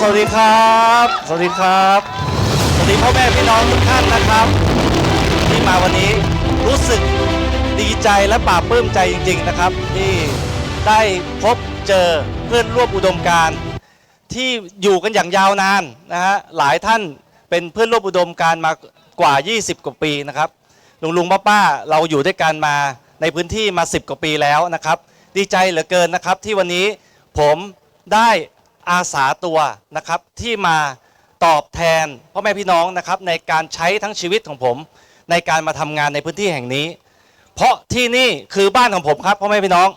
สวัสดีครับ สวัสดีครับ สวัสดีพ่อแม่พี่น้องทุกท่านนะครับ ที่มาวันนี้รู้สึกดีใจและปลาบปลื้มใจจริง ๆนะครับ ที่ได้พบเจอเพื่อนร่วมอุดมการณ์ที่อยู่กันอย่างยาวนานนะฮะหลายท่านเป็นเพื่อนร่วมอุดมการณ์มากว่า 20 กว่าปีนะครับลุงลุงป้าป้าเราอยู่ด้วยกันมาในพื้นที่มา 10 กว่าปีแล้วนะครับ ดีใจเหลือเกินนะครับที่วันนี้ผมได้ อาสาตัวนะครับที่มาตอบแทนพ่อแม่พี่น้องนะครับในการใช้ทั้งชีวิตของผม ในการมาทำงานในพื้นที่แห่งนี้ เพราะที่นี่คือบ้านของผมครับพ่อแม่พี่น้อง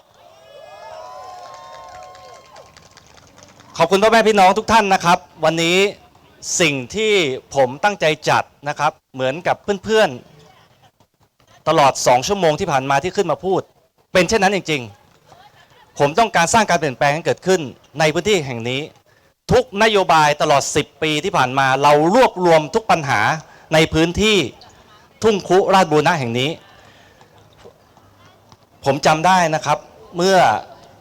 ขอบคุณพ่อแม่พี่น้องทุกท่านนะครับ วันนี้สิ่งที่ผมตั้งใจจัดนะครับ เหมือนกับเพื่อนๆตลอด 2 ชั่วโมงที่ผ่านมาที่ขึ้นมาพูด เป็นเช่นนั้นจริง ๆ ผมต้องการสร้างการเปลี่ยนแปลงให้เกิดขึ้นในพื้นที่แห่งนี้ ทุกนโยบายตลอด 10 ปีที่ผ่านมาเรารวบรวมทุกปัญหาในพื้นที่ทุ่งคุราชบูรณะแห่งนี้ ผมจำได้นะครับเมื่อ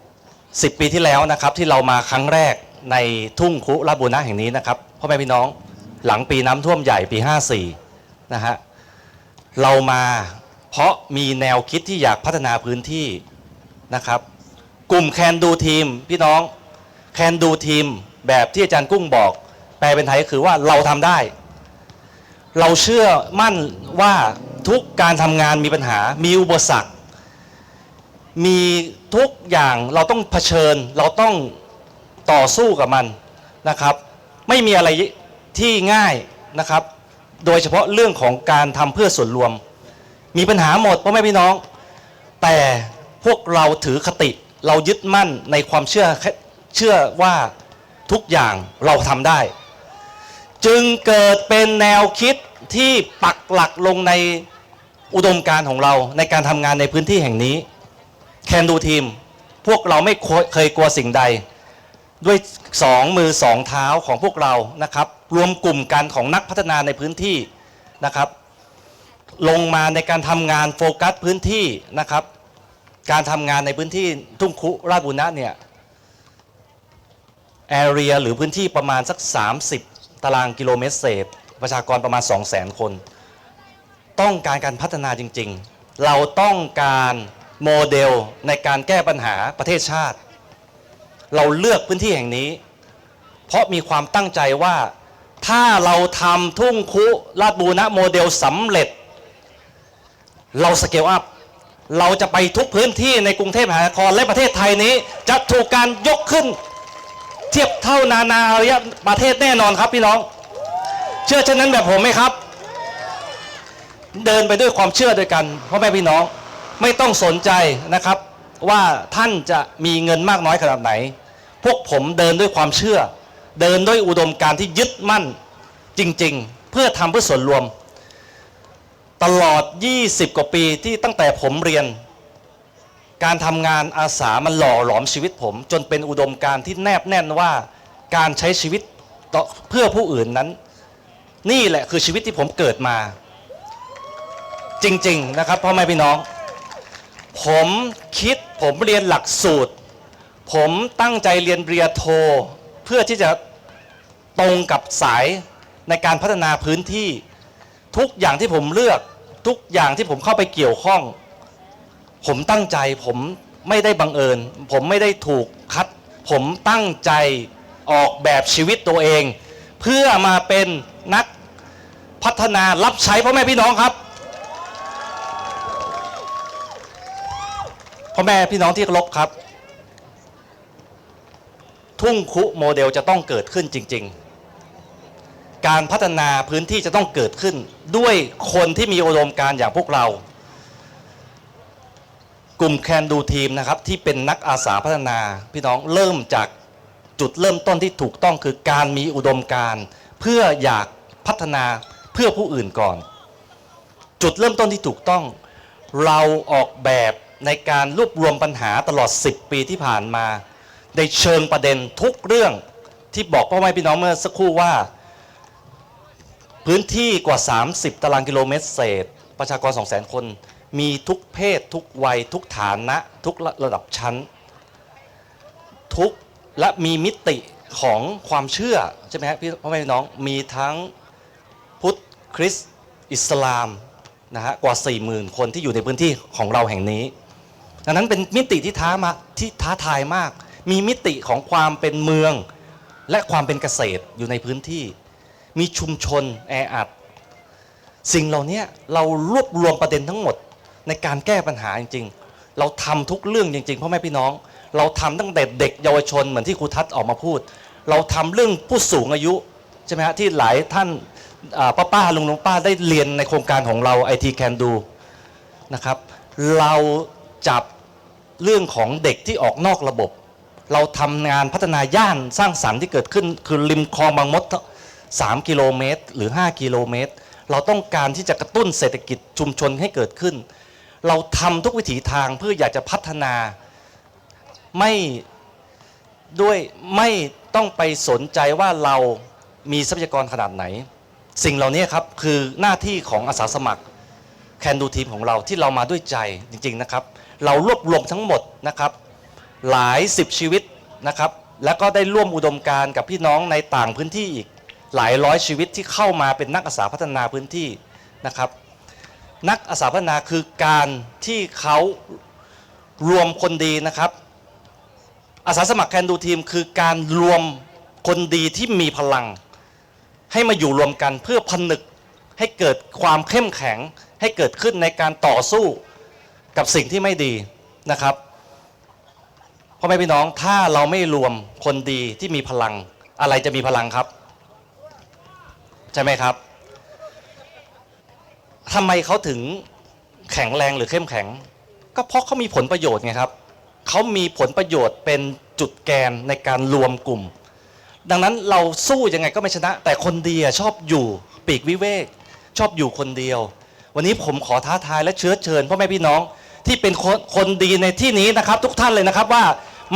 10 ปีที่แล้วนะครับที่เรามาครั้งแรกในทุ่งคุราชบูรณะแห่งนี้นะครับพ่อแม่พี่น้องหลังปีน้ำท่วมใหญ่ปี 54 นะฮะเรามาเพราะมีแนวคิดที่อยากพัฒนาพื้นที่นะครับ กลุ่มแคนดูทีมพี่น้องแคนดูทีมแบบที่อาจารย์กุ้งบอก แปลเป็นไทยก็คือว่าเราทำได้ เราเชื่อมั่นว่าทุกการทำงานมีปัญหา มีอุปสรรค มีทุกอย่างเราต้องเผชิญ เราต้องต่อสู้กับมันนะครับ ไม่มีอะไรที่ง่ายนะครับ โดยเฉพาะเรื่องของการทำเพื่อส่วนรวม มีปัญหาหมดพ่อแม่พี่น้อง แต่พวกเราถือคติ เรายึดมั่นในความเชื่อเชื่อว่าทุกอย่างเราทำได้ จึงเกิดเป็นแนวคิดที่ปักหลักลงในอุดมการของเราในการทำงานในพื้นที่แห่งนี้แคนดูทีมพวกเราไม่เคยกลัวสิ่งใด ด้วยสองมือสองเท้าของพวกเรานะครับ รวมกลุ่มกันของนักพัฒนาในพื้นที่นะครับ ลงมาในการทำงานโฟกัสพื้นที่นะครับ การทำงานในพื้นที่ทุ่งคุราชบุรณะเนี่ยแอเรียหรือพื้นที่ประมาณสัก 30 ตารางกิโลเมตรเศษ ประชากรประมาณ 2 0 0 0 0 0 คน ต้องการการพัฒนาจริง ๆ เราต้องการโมเดลในการแก้ปัญหาประเทศชาติ เราเลือกพื้นที่แห่งนี้ เพราะมีความตั้งใจว่าถ้าเราทำทุ่งคุลาบูรณะโมเดลสำเร็จ เราสเกลอัพ เราจะไปทุกพื้นที่ในกรุงเทพมหานครและประเทศไทยนี้ จะถูกการยกขึ้น เทียบเท่านานาอารยประเทศแน่นอนครับพี่น้อง เชื่อเช่นนั้นแบบผมไหมครับ เดินไปด้วยความเชื่อด้วยกันพ่อแม่พี่น้องไม่ต้องสนใจนะครับว่าท่านจะมีเงินมากน้อยขนาดไหน พวกผมเดินด้วยความเชื่อ เดินด้วยอุดมการที่ยึดมั่นจริง ๆ เพื่อทำเพื่อส่วนรวม ตลอด 20 กว่าปีที่ตั้งแต่ผมเรียน การทำงานอาสามันหล่อหลอมชีวิตผม จนเป็นอุดมการณ์ที่แนบแน่นว่าการใช้ชีวิตตเพื่อผู้อื่นนั้น นี่แหละคือชีวิตที่ผมเกิดมา จริง ๆ นะครับพ่อแม่พี่น้อง ผมคิดผมเรียนหลักสูตร ผมตั้งใจเรียนปริญญาโท เพื่อที่จะตรงกับสายในการพัฒนาพื้นที่ ทุกอย่างที่ผมเลือกทุกอย่างที่ผมเข้าไปเกี่ยวข้อง ผมตั้งใจผมไม่ได้บังเอิญ ผมไม่ได้ถูกคัด ผมตั้งใจออกแบบชีวิตตัวเอง เพื่อมาเป็นนักพัฒนารับใช้พ่อแม่พี่น้องครับพ่อแม่พี่น้องที่เคารพครับ ทุ่งคุโมเดลจะต้องเกิดขึ้นจริง ๆ การพัฒนาพื้นที่จะต้องเกิดขึ้น ด้วยคนที่มีอุดมการอย่างพวกเรา กลุ่มแคนดูทีมนะครับที่เป็นนักอาสาพัฒนา พี่น้องเริ่มจากจุดเริ่มต้นที่ถูกต้องคือการมีอุดมการเพื่ออยากพัฒนาเพื่อผู้อื่นก่อน จุดเริ่มต้นที่ถูกต้อง เราออกแบบในการรวบรวมปัญหาตลอด 10 ปีที่ผ่านมาในเชิงประเด็นทุกเรื่องที่บอกพ่อแม่พี่น้องเมื่อสักครู่ว่า พื้นที่กว่า 30 ตารางกิโลเมตรเศษ ประชากร 200,000 คน มีทุกเพศ ทุกวัย ทุกฐานะ ทุกระดับชั้น ทุกและมีมิติของความเชื่อ ใช่ไหมครับพี่พ่อแม่พี่น้องมีทั้งพุทธคริสต์อิสลามนะฮะกว่า 40,000 คนที่อยู่ในพื้นที่ของเราแห่งนี้ ดังนั้นเป็นมิติที่ท้ามาที่ท้าทายมาก มีมิติของความเป็นเมือง และความเป็นเกษตรอยู่ในพื้นที่ มีชุมชนแออัด สิ่งเหล่านี้เรารวบรวมประเด็นทั้งหมดในการแก้ปัญหาจริง ๆ เราทำทุกเรื่องจริงๆพ่อแม่พี่น้อง เราทำตั้งแต่เด็กเยาวชนเหมือนที่ครูทัศน์ออกมาพูด เราทำเรื่องผู้สูงอายุใช่ไหมฮะที่หลายท่านป้าป้าลุงลุงป้าได้เรียนในโครงการของเรา IT Can Do นะครับ เราจับเรื่องของเด็กที่ออกนอกระบบ เราทำงานพัฒนาย่านสร้างสรรค์ที่เกิดขึ้น คือริมคลองบางมด 3 กิโลเมตร หรือ 5 กิโลเมตร เราต้องการที่จะกระตุ้นเศรษฐกิจชุมชนให้เกิดขึ้น เราทำทุกวิถีทางเพื่ออยากจะพัฒนาไม่ด้วยไม่ต้องไปสนใจว่าเรามีทรัพยากรขนาดไหน สิ่งเหล่านี้ครับคือหน้าที่ของอาสาสมัครแคนดูทีมของเราที่เรามาด้วยใจจริงๆนะครับ เรารวบรวมทั้งหมดนะครับ หลายสิบชีวิตนะครับ แล้วก็ได้ร่วมอุดมการณ์กับพี่น้องในต่างพื้นที่อีก หลายร้อยชีวิตที่เข้ามาเป็นนักอาสาพัฒนาพื้นที่นะครับ นักอาสาพัฒนาคือการที่เขารวมคนดีนะครับ อาสาสมัครแคนดูทีมคือการรวมคนดีที่มีพลัง ให้มาอยู่รวมกันเพื่อผนึกให้เกิดความเข้มแข็งให้เกิดขึ้นในการต่อสู้กับสิ่งที่ไม่ดีนะครับพ่อแม่พี่น้องถ้าเราไม่รวมคนดีที่มีพลังอะไรจะมีพลังครับ ใช่ไหมครับทำไมเขาถึงแข็งแรงหรือเข้มแข็ง ก็เพราะเขามีผลประโยชน์ไงครับเขามีผลประโยชน์เป็นจุดแกนในการรวมกลุ่ม ดังนั้นเราสู้ยังไงก็ไม่ชนะ แต่คนดีอะชอบอยู่ปีกวิเวก ชอบอยู่คนเดียว วันนี้ผมขอท้าทายและเชื้อเชิญพ่อแม่พี่น้องที่เป็นคนคนดีในที่นี้นะครับ ทุกท่านเลยนะครับว่า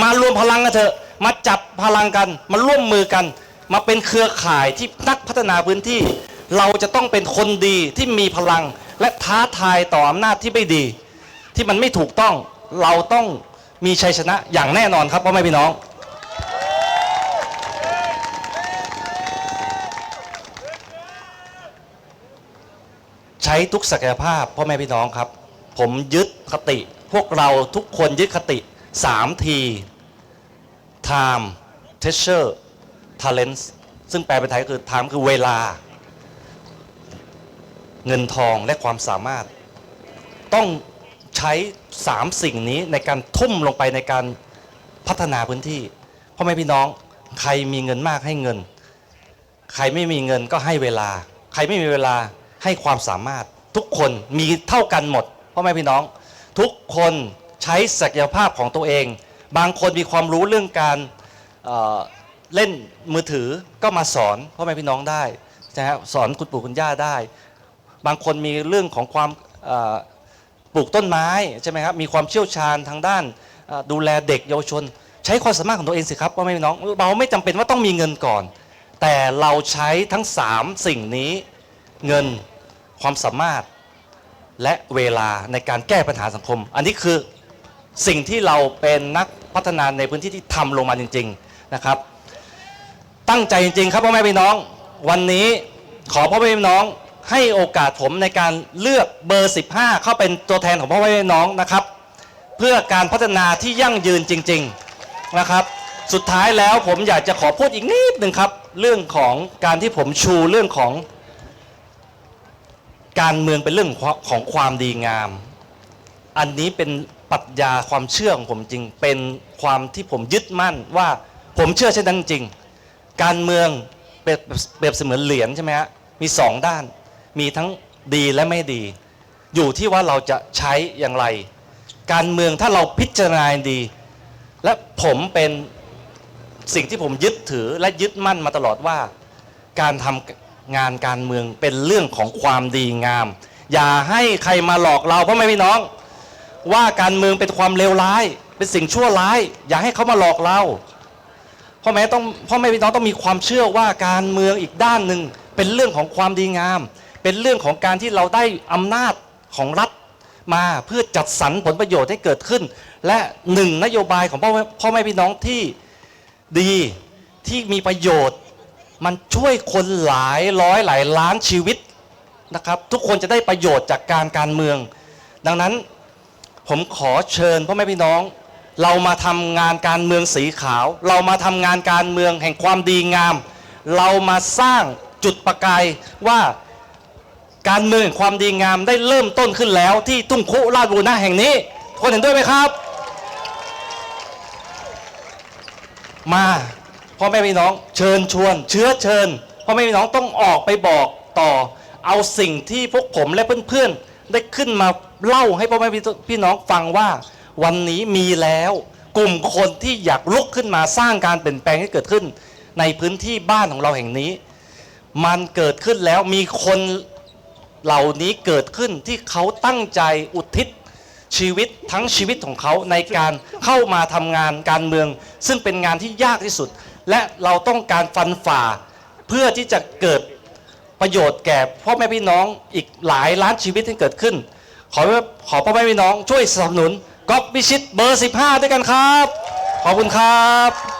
มารวมพลังกันเถอะมาจับพลังกันมาร่วมมือกัน มาเป็นเครือข่ายที่นักพัฒนาพื้นที่ เราจะต้องเป็นคนดีที่มีพลังและท้าทายต่ออำนาจที่ไม่ดี ที่มันไม่ถูกต้องเราต้องมีชัยชนะอย่างแน่นอนครับพ่อแม่พี่น้อง ใช้ทุกศักยภาพพ่อแม่พี่น้องครับ ผมยึดคติ พวกเราทุกคนยึดคติ3ที time treasure talent ซึ่งแปลเป็นไทยก็คือ time คือเวลา เงินทองและความสามารถ ต้องใช้ 3 สิ่งนี้ในการทุ่มลงไปในการพัฒนาพื้นที่พ่อแม่พี่น้องใครมีเงินมากให้เงิน ใครไม่มีเงินก็ให้เวลา ใครไม่มีเวลาให้ความสามารถ ทุกคนมีเท่ากันหมดพ่อแม่พี่น้อง ทุกคนใช้ศักยภาพของตัวเอง บางคนมีความรู้เรื่องการ เล่นมือถือก็มาสอนพ่อแม่พี่น้องได้นะฮะสอนคุณปู่คุณย่าได้ บางคนมีเรื่องของความปลูกต้นไม้ใช่ไหมครับมีความเชี่ยวชาญทางด้านดูแลเด็กเยาวชน ใช้ความสามารถของตัวเองสิครับพ่อแม่พี่น้องเราไม่จำเป็นว่าต้องมีเงินก่อน แต่เราใช้ทั้ง 3 สิ่งนี้เงินความสามารถและเวลาในการแก้ปัญหาสังคม อันนี้คือสิ่งที่เราเป็นนักพัฒนาในพื้นที่ที่ทำลงมาจริง ๆนะครับ ตั้งใจจริงๆ ครับพ่อแม่พี่น้อง วันนี้ขอพ่อแม่พี่น้องให้โอกาสผมในการเลือกเบอร์ 15 เข้าเป็นตัวแทนของพ่อแม่พี่น้องนะครับ เพื่อการพัฒนาที่ยั่งยืนจริง ๆนะครับ สุดท้ายแล้วผมอยากจะขอพูดอีกนิดหนึ่งครับ เรื่องของการที่ผมชูเรื่องของ การเมืองเป็นเรื่องของของความดีงาม อันนี้เป็นปรัชญาความเชื่อของผมจริง เป็นความที่ผมยึดมั่นว่าผมเชื่อเช่นนั้นจริง การเมืองเปรียบเปรียบเสมือนเหรียญใช่ไหมฮะมีสองด้าน มีทั้งดีและไม่ดี อยู่ที่ว่าเราจะใช้อย่างไร การเมืองถ้าเราพิจารณาดี และผมเป็นสิ่งที่ผมยึดถือและยึดมั่นมาตลอดว่า การทำงานการเมืองเป็นเรื่องของความดีงาม อย่าให้ใครมาหลอกเราเพราะไม่พี่น้อง ว่าการเมืองเป็นความเลวร้าย เป็นสิ่งชั่วร้าย อย่าให้เขามาหลอกเรา พ่อแม่ต้องพ่อแม่พี่น้องต้องมีความเชื่อว่าการเมืองอีกด้านหนึ่งเป็นเรื่องของความดีงาม เป็นเรื่องของการที่เราได้อำนาจของรัฐมาเพื่อจัดสรรผลประโยชน์ให้เกิดขึ้น และหนึ่งนโยบายของพ่อแม่พ่อแม่พี่น้องที่ดีที่มีประโยชน์ มันช่วยคนหลายร้อยหลายล้านชีวิตนะครับ ทุกคนจะได้ประโยชน์จากการการเมือง ดังนั้นผมขอเชิญพ่อแม่พี่น้อง เรามาทำงานการเมืองสีขาว เรามาทำงานการเมืองแห่งความดีงาม เรามาสร้างจุดประกายว่าการเมืองแห่งความดีงามได้เริ่มต้นขึ้นแล้วที่ทุ่งคุราชบูรณะแห่งนี้คนเห็นด้วยไหมครับ มาพ่อแม่พี่น้องเชิญชวน เชื้อเชิญพ่อแม่พี่น้องต้องออกไปบอกต่อ เอาสิ่งที่พวกผมและเพื่อนๆได้ขึ้นมาเล่าให้พ่อแม่พี่น้องฟังว่า วันนี้มีแล้ว กลุ่มคนที่อยากลุกขึ้นมาสร้างการเปลี่ยนแปลงให้เกิดขึ้น ในพื้นที่บ้านของเราแห่งนี้ มันเกิดขึ้นแล้วมีคนเหล่านี้เกิดขึ้นที่เขาตั้งใจอุทิศชีวิตทั้งชีวิตของเขาในการเข้ามาทำงานการเมือง ซึ่งเป็นงานที่ยากที่สุด และเราต้องการฟันฝ่า เพื่อที่จะเกิดประโยชน์แก่พ่อแม่พี่น้องอีกหลายล้านชีวิตที่เกิดขึ้น ขอขอพ่อแม่พี่น้องช่วยสนับสนุน ก๊อฟพิชิตเบอร์ 15 ด้วยกันครับ ขอบคุณครับ